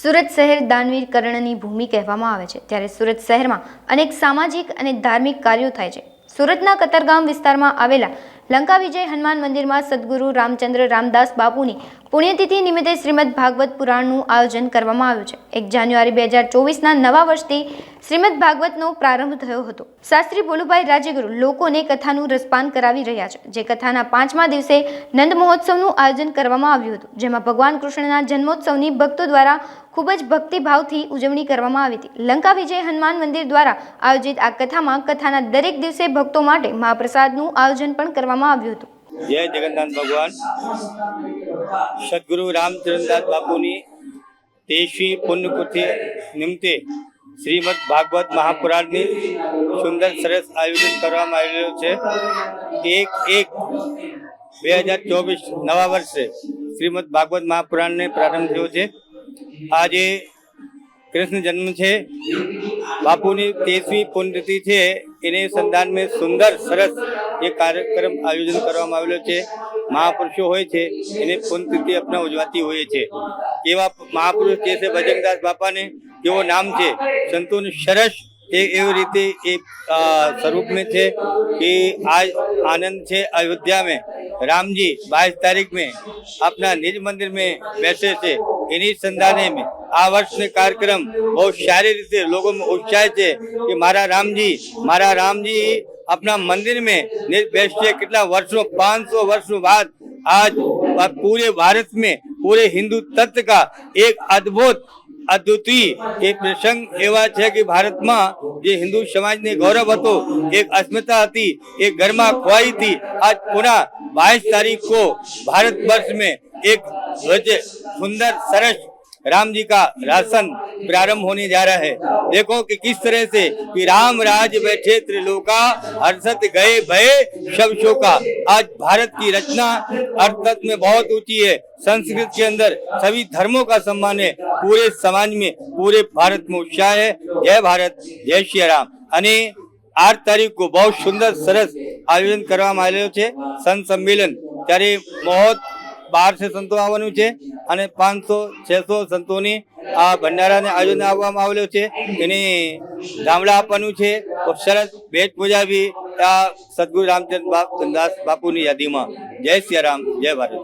સુરત શહેર દાનવીર કર્ણની ભૂમિ કહેવામાં આવે છે. ત્યારે સુરત શહેરમાં અનેક સામાજિક અને ધાર્મિક કાર્યો થાય છે. સુરતના કતરગામ વિસ્તારમાં આવેલા લંકા વિજય હનુમાન મંદિરમાં સદગુરુ રામચંદ્ર રામદાસ બાપુની પુણ્યતિથિ નિમિત્તે શ્રીમદ ભાગવત પુરાણનું આયોજન કરવામાં આવ્યું છે. એક જાન્યુઆરી બે હજાર ચોવીસના નવા વર્ષથી શ્રીમદ ભાગવતનો પ્રારંભ થયો હતો. શાસ્ત્રી ભોલુભાઈ રાજ્યગુરુ લોકોને કથાનું રસપાન કરાવી રહ્યા છે, જે કથાના પાંચમા દિવસે નંદ મહોત્સવનું આયોજન કરવામાં આવ્યું હતું, જેમાં ભગવાન કૃષ્ણના જન્મોત્સવની ભક્તો દ્વારા ખૂબ જ ભક્તિભાવથી ઉજવણી કરવામાં આવી હતી. લંકા વિજય હનુમાન મંદિર દ્વારા આયોજિત આ કથામાં કથાના દરેક દિવસે ભક્તો માટે મહાપ્રસાદનું આયોજન પણ કરવામાં આવ્યું હતું. જય જગન્નાથ ભગવાન. સદગુરુ રામચંદ્રદાસ બાપુની તેશી પુણ્યકૃતિ નિમિત્તે શ્રીમદ ભાગવત મહાપુરાણની સુંદર સરસ આયોજન કરવામાં આવેલું છે. એક એક બે હજાર ચોવીસ નવા વર્ષે શ્રીમદ ભાગવત મહાપુરાણને પ્રારંભ થયો છે. આજે કૃષ્ણ જન્મ છે. બાપુની તેજસ્વી પુણ્યતિથિ છે. એને સંદાન મેં સુંદર, સરસ એ કાર્યક્રમ આયોજન કરવામાં આવેલો છે. મહાપુરુષો હોય છે, એને પુણ્યતિથિ આપણે ઉજવાતી હોય છે. એવા મહાપુરુષ જે છે, ભજનદાસ બાપાને જેવો નામ છે. સંતોનું સરસ એ એવી રીતે એ અ, સ્વરૂપ में છે कि आज आनंद છે अयोध्या में राम जी बाईस तारीख में अपना निज मंदिर में बैठे थे इन्हीं संदाने में આ વર્ષનો કાર્યક્રમ બહુ સારી રીતે લોકો उत्साह છે કે મારા રામજી મારા રામજી अपना मंदिर में निज बैठे કેટલા વર્ષો 500 વર્ષો बाद आज पूरे भारत में पूरे हिंदू तत्व का एक अद्भुत અદ્વિતીય એ પ્રસંગ એવા છે કે ભારતમાં જે હિન્દુ સમાજને ગૌરવ હતો એક અસ્મિતા હતી એક ઘરમાં ખોવાઈ थी आज पुनः बाईस तारीख को भारत वर्ष में एक ध्वज सुंदर सरस राम जी का राशन प्रारंभ होने जा रहा है देखो कि किस तरह से कि राम राज बैठे त्रिलोका हर्षत गए भय शब शोका आज भारत की रचना अर्थत में बहुत ऊंची है संस्कृत के अंदर सभी धर्मों का सम्मान है पूरे समाज में पूरे भारत में उत्साह है जय भारत जय श्री राम અને આઠ તારીખ કો બહુ સુંદર સરસ આયોજન કરવામાં આવેલું છે સંત સંમેલન ત્યારે બહોત બારથી સંતો આવવાનું છે અને પાંચસો છસો સંતોની આ ભંડારાને આયોજન આવવામાં આવેલું છે એને ગામડા આપવાનું છે તો સરસ ભેટ પૂજા બી આ સદગુરુ રામચંદ્ર બા દાસ બાપુની યાદીમાં જય સિયા રામ જય ભારત